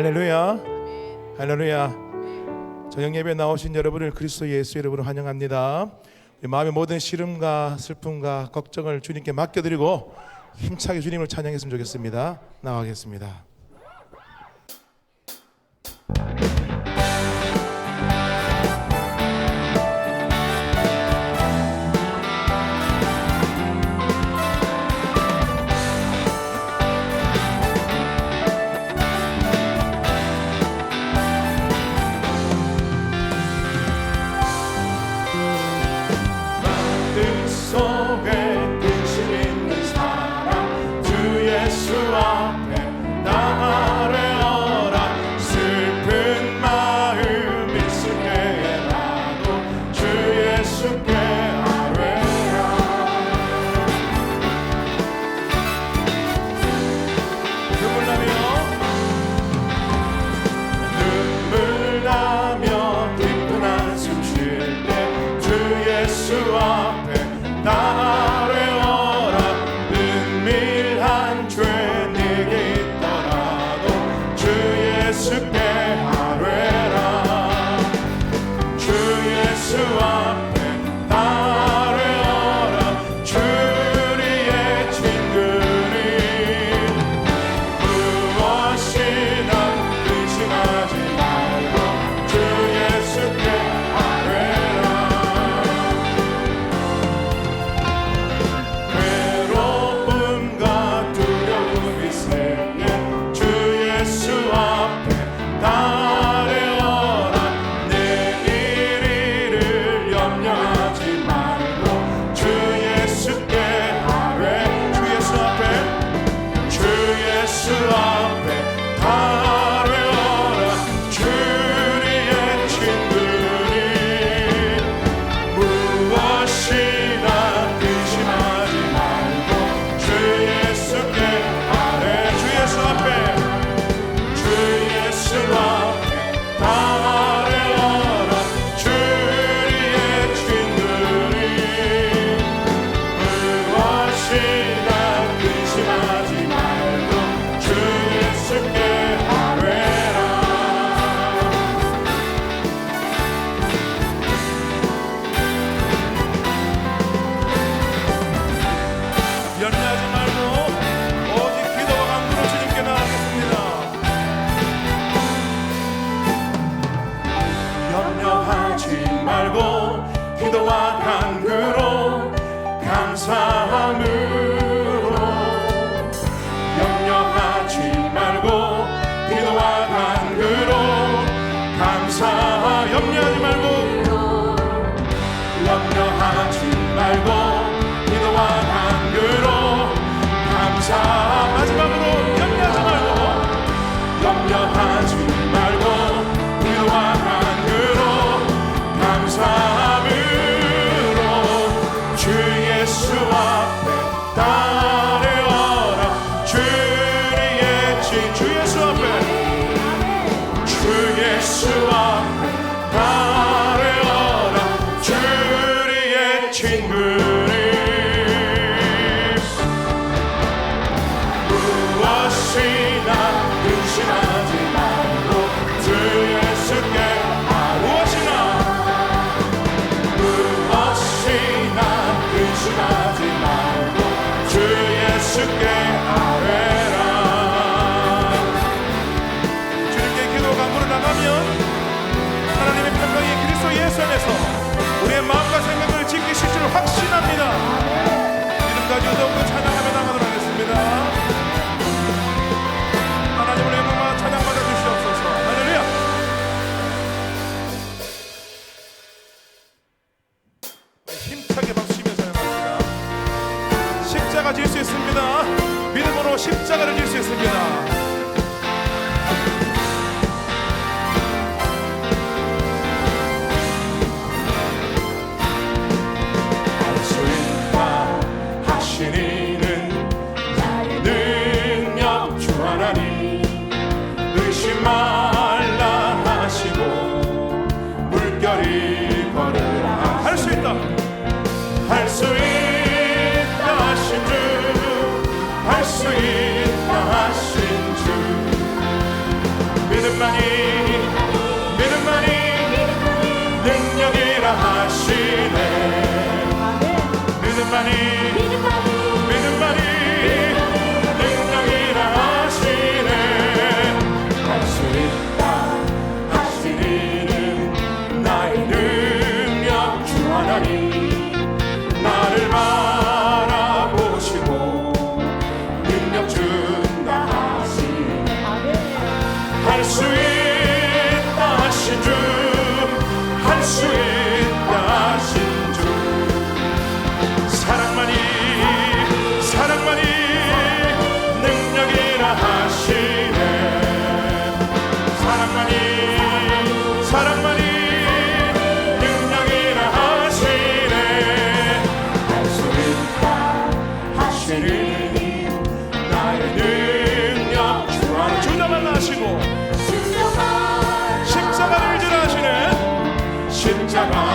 할렐루야. 할렐루야. 저녁 예배 나오신 여러분을 그리스도 예수 이름으로 환영합니다. 우리 마음의 모든 시름과 슬픔과 걱정을 주님께 맡겨드리고 힘차게 주님을 찬양했으면 좋겠습니다. 나가겠습니다. 염려하지 말고 기도와 간구로 around.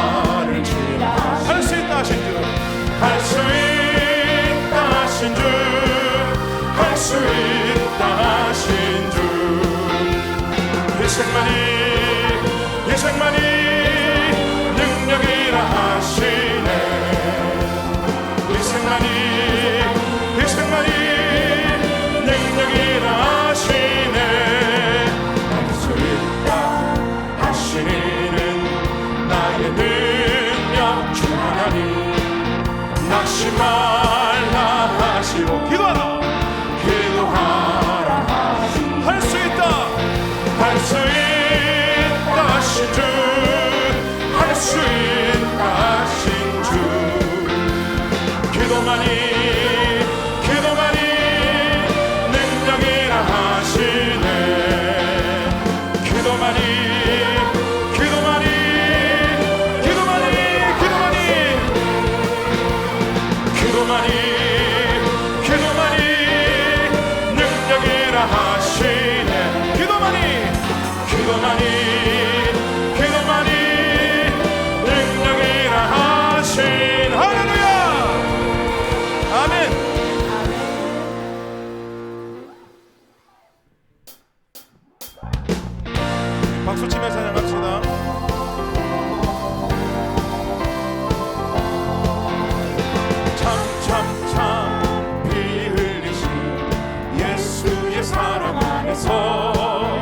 낙심하 박수치며 찬양합시다. 사랑 안에서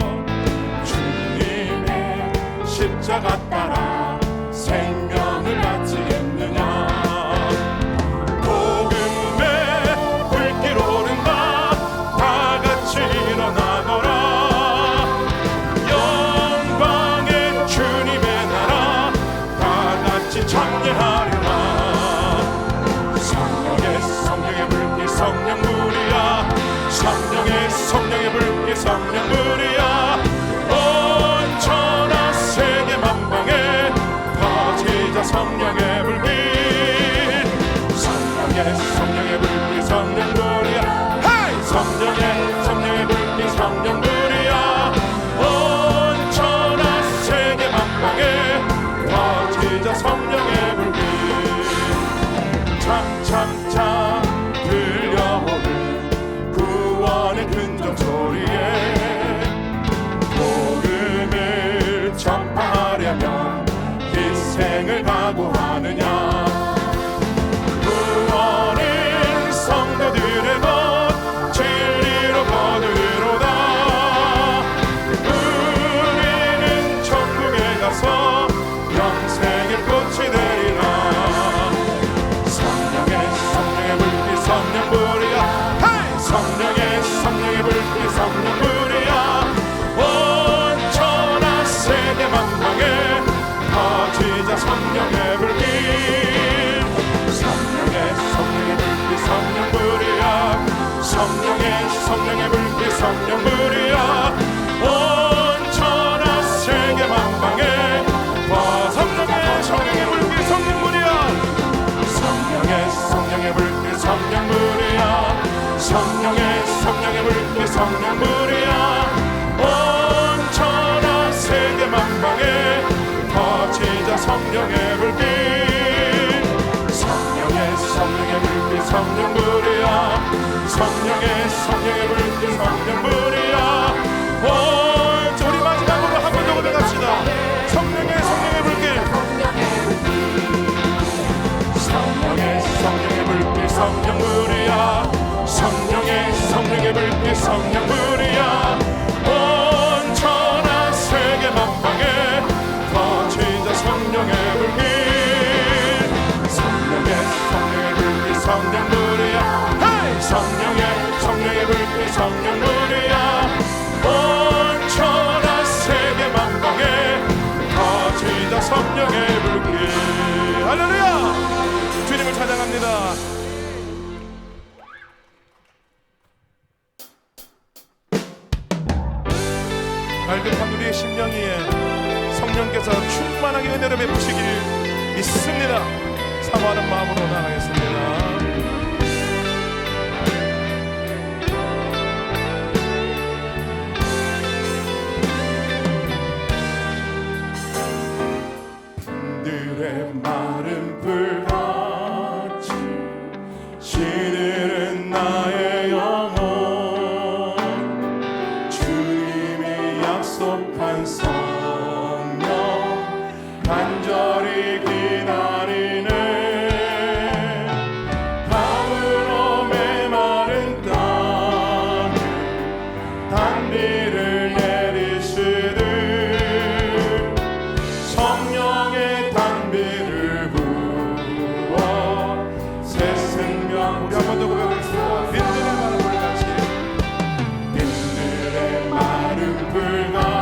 주님의 십자가 성령의 성령의 불빛 성령 불이야 온 천하 세계 만방에 와 성령의 성령의 불빛 성령 불이야 성령의 성령의 불빛 성령 불이야 성령의 성령의 불빛 성령 불 성령의 성령의 성령으로야 원천하 세계 만방에 거지다 성령의 불길. 할렐루야! 주님을 찬양합니다. 밝은 우리의 심령이에 성령께서 충만하게 은혜를 베푸시길 믿습니다. 사모하는 마음으로 나가겠습니다. 약속한 성령 간절히 기다리네. 가